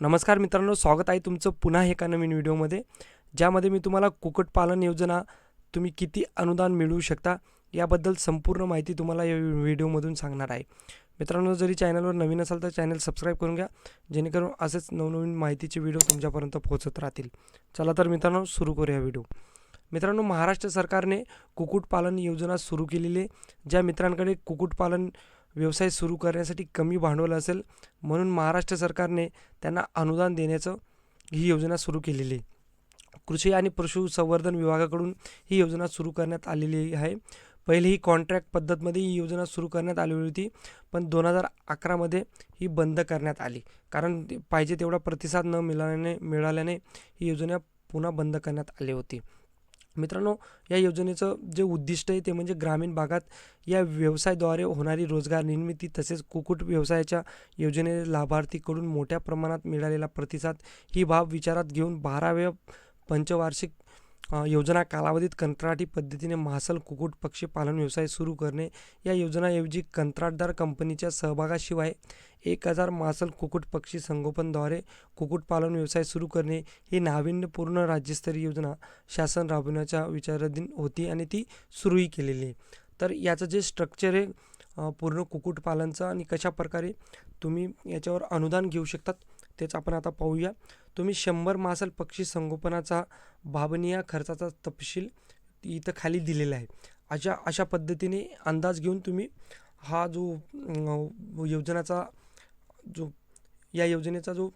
नमस्कार मित्रांनो स्वागत आहे तुमचं पुन्हा एका नवीन व्हिडिओमध्ये ज्यामध्ये मी तुम्हाला कुक्कुटपालन योजना तुम्ही किती अनुदान मिळवू शकता याबद्दल संपूर्ण माहिती तुम्हाला या व्हिडिओमधून सांगणार आहे. मित्रांनो जरी चॅनलवर नवीन असाल तर चॅनल सबस्क्राईब करून घ्या जेणेकरून असेच नवनवीन माहितीचे व्हिडिओ तुमच्यापर्यंत पोहोचत राहतील. चला तर मित्रांनो सुरू करूया व्हिडिओ. मित्रांनो महाराष्ट्र सरकारने कुक्कुटपालन योजना सुरू केलेली आहे ज्या मित्रांकडे कुक्कुटपालन व्यवसाय सुरू करण्यासाठी कमी भांडवल असेल म्हणून महाराष्ट्र सरकारने त्यांना अनुदान देण्याचं ही योजना सुरू केलेली आहे. कृषी आणि पशुसंवर्धन विभागाकडून ही योजना सुरू करण्यात आलेली आहे. पहिले ही कॉन्ट्रॅक्ट पद्धतमध्ये ही योजना सुरू करण्यात आलेली होती पण दोन हजार अकरामध्ये ही बंद करण्यात आली. कारण पाहिजे तेवढा प्रतिसाद न मिळाल्याने मिळाल्याने ही योजना पुन्हा बंद करण्यात आली होती. मित्रांनो या योजनेचं जे उद्दिष्ट आहे ते म्हणजे ग्रामीण भागात या व्यवसायाद्वारे होणारी रोजगार निर्मिती तसेच कुक्कुट व्यवसायाच्या योजने लाभार्थीकडून मोठ्या प्रमाणात मिळालेला प्रतिसाद ही बाब विचारात घेऊन बाराव्या पंचवार्षिक योजना कालावधीत कंत्राटी पद्धतीने महासल कुक्कुट पक्षी पालन व्यवसाय सुरू करणे या योजनाऐवजी कंत्राटदार कंपनीच्या सहभागाशिवाय एक हजार मासल कुक्कुट पक्षी संगोपनद्वारे कुक्कुटपालन व्यवसाय सुरू करणे ही नाविन्यपूर्ण राज्यस्तरीय योजना शासन राबवण्याच्या विचाराधीन होती आणि ती सुरूही केलेली आहे. तर याचं जे स्ट्रक्चर आहे पूर्ण कुक्कुटपालनचं आणि कशा प्रकारे तुम्ही याच्यावर अनुदान घेऊ शकतात तेच आपण आता पाहूया. तुम्ही शंभर मासल पक्षी संगोपनाचा भाबनीय खर्चाचा तपशील इथं खाली दिलेला आहे. अशा अशा पद्धतीने अंदाज घेऊन तुम्ही हा जो योजनाचा जो या योजनेचा जो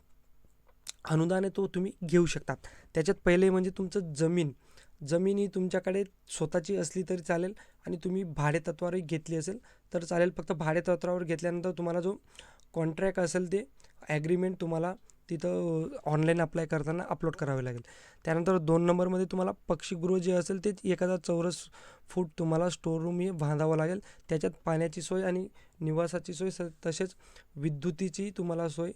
अनुदान आहे तो तुम्ही घेऊ शकता. त्याच्यात पहिले म्हणजे तुमचं जमीन. जमीन ही तुमच्याकडे स्वतःची असली तरी चालेल आणि तुम्ही भाडेतत्वावरही घेतली असेल तर चालेल. फक्त भाडेतत्वावर घेतल्यानंतर तुम्हाला जो कॉन्ट्रॅक्ट असेल ते ॲग्रीमेंट तुम्हाला तिथं ऑनलाईन अप्लाय करताना अपलोड करावे लागेल. त्यानंतर दोन नंबरमध्ये तुम्हाला पक्षीगृह जे असेल ते एक हजार चौरस फूट तुम्हाला स्टोर रूम हे बांधावं लागेल. त्याच्यात पाण्याची सोय आणि निवासाची सोय स तसेच विद्युतीची तुम्हाला सोय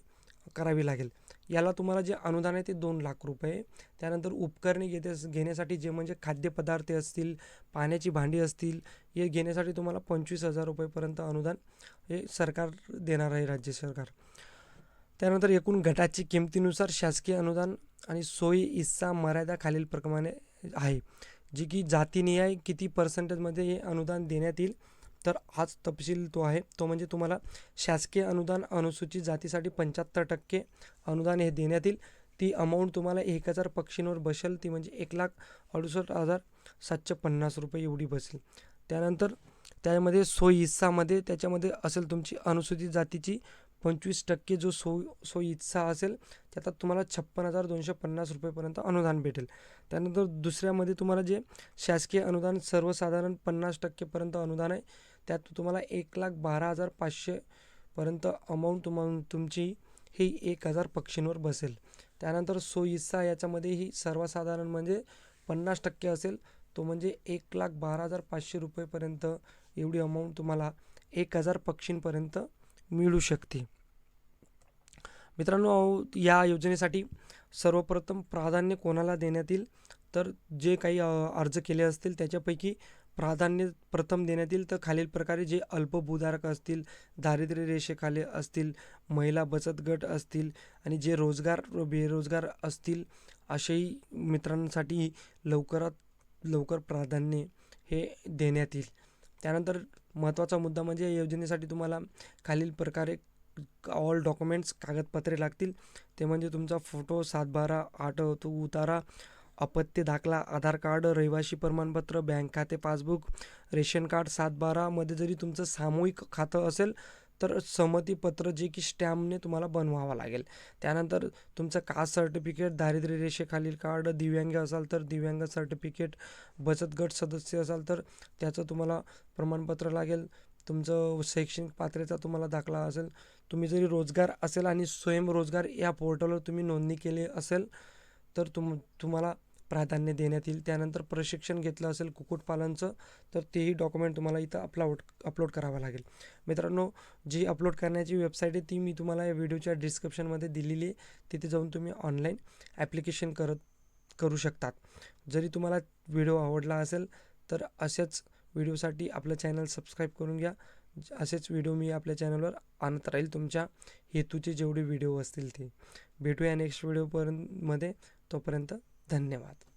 करावी लागेल. याला तुम्हाला जे अनुदान आहे ते दोन लाख रुपये. त्यानंतर उपकरणे घेते घेण्यासाठी जे म्हणजे खाद्यपदार्थ असतील पाण्याची भांडी असतील हे घेण्यासाठी तुम्हाला पंचवीस हजार रुपयेपर्यंत अनुदान हे सरकार देणार आहे राज्य सरकार. त्यानंतर एकूण गटाची किमतीनुसार शासकीय अनुदान आणि सोयी इस्सा मर्यादा खालीलप्रमाणे आहे जी की जातीनिहाय किती पर्सेंटेजमध्ये हे अनुदान देण्यात येईल तर हाच तपशील तो आहे. तो म्हणजे तुम्हाला शासकीय अनुदान अनुसूचित जातीसाठी पंच्याहत्तर टक्के अनुदान हे देण्यात येईल. ती अमाऊंट तुम्हाला एक हजार पक्षींवर बसेल ती म्हणजे एक लाख अडुसष्ट हजार सातशे पन्नास रुपये एवढी बसेल. त्यानंतर त्यामध्ये सोयी हिस्सामध्ये त्याच्यामध्ये असेल तुमची अनुसूचित जातीची पंचवीस टक्के जो सो सोयी इच्छा असेल त्यात तुम्हाला छप्पन हजार दोनशे पन्नास रुपयेपर्यंत अनुदान भेटेल. त्यानंतर दुसऱ्यामध्ये तुम्हाला जे शासकीय अनुदान सर्वसाधारण पन्नास टक्केपर्यंत अनुदान आहे त्यात तुम्हाला एक लाख बारा हजार पाचशेपर्यंत अमाऊंट तुम्हाला तुमची ही एक हजार पक्षींवर बसेल. त्यानंतर सोयीचा याच्यामध्ये ही सर्वसाधारण म्हणजे पन्नास टक्के असेल तो म्हणजे एक लाख बारा हजार पाचशे रुपयेपर्यंत एवढी अमाऊंट तुम्हाला एक हजार पक्षींपर्यंत मिळू शकते. मित्रांनो या योजनेसाठी सर्वप्रथम प्राधान्य कोणाला देण्यात येईल? तर जे काही अर्ज केले असतील त्याच्यापैकी प्राधान्य प्रथम देण्यात येईल. तर खालील प्रकारे जे अल्पभूधारक असतील दारिद्र्य रेषेखाली असतील महिला बचत गट असतील आणि जे रोजगार बेरोजगार असतील असेही मित्रांसाठी लवकरात लवकर प्राधान्य हे देण्यात येईल. त्यानंतर महत्त्वाचा मुद्दा म्हणजे या योजनेसाठी तुम्हाला खालील प्रकारे ऑल डॉक्युमेंट्स कागदपत्रे लागतील. ते म्हणजे तुमचा फोटो सातबारा आठ उतारा अपत्य दाखला आधार कार्ड रहिवासी प्रमाणपत्र बँक खाते पासबुक रेशन कार्ड सातबारामध्ये जरी तुमचं सामूहिक खातं असेल तर संमतीपत्र जे की स्टॅम्पने तुम्हाला बनवावं लागेल. त्यानंतर तुमचं कास्ट सर्टिफिकेट दारिद्र्य रेषेखालील कार्ड दिव्यांग असाल तर दिव्यांग सर्टिफिकेट बचत गट सदस्य असाल तर त्याचं तुम्हाला प्रमाणपत्र लागेल. तुमचं शैक्षणिक पात्रता तुम्हाला दाखला असेल. तुम्ही जरी रोजगार असेल आणि स्वयंरोजगार या पोर्टलवर तुम्ही नोंदणी केली असेल तर तुम तुम्हाला प्राधान्य देण्यात येईल. त्यानंतर प्रशिक्षण घेतलं असेल कुक्कुटपालनचं तर तेही डॉक्युमेंट तुम्हाला इथं अपलोड अपलोड करावं लागेल. मित्रांनो जी अपलोड करण्याची वेबसाईट आहे ती मी तुम्हाला या व्हिडिओच्या डिस्क्रिप्शनमध्ये दिलेली आहे. तिथे जाऊन तुम्ही ऑनलाईन ॲप्लिकेशन करत करू शकतात. जरी तुम्हाला व्हिडिओ आवडला असेल तर असेच व्हिडिओसाठी आपलं चॅनल सबस्क्राईब करून घ्या. असेच व्हिडिओ मी आपल्या चॅनलवर आणत राहील तुमच्या हेतूचे जेवढे व्हिडिओ असतील ते. भेटूया नेक्स्ट व्हिडिओपर्यंत मध्ये. तोपर्यंत धन्यवाद.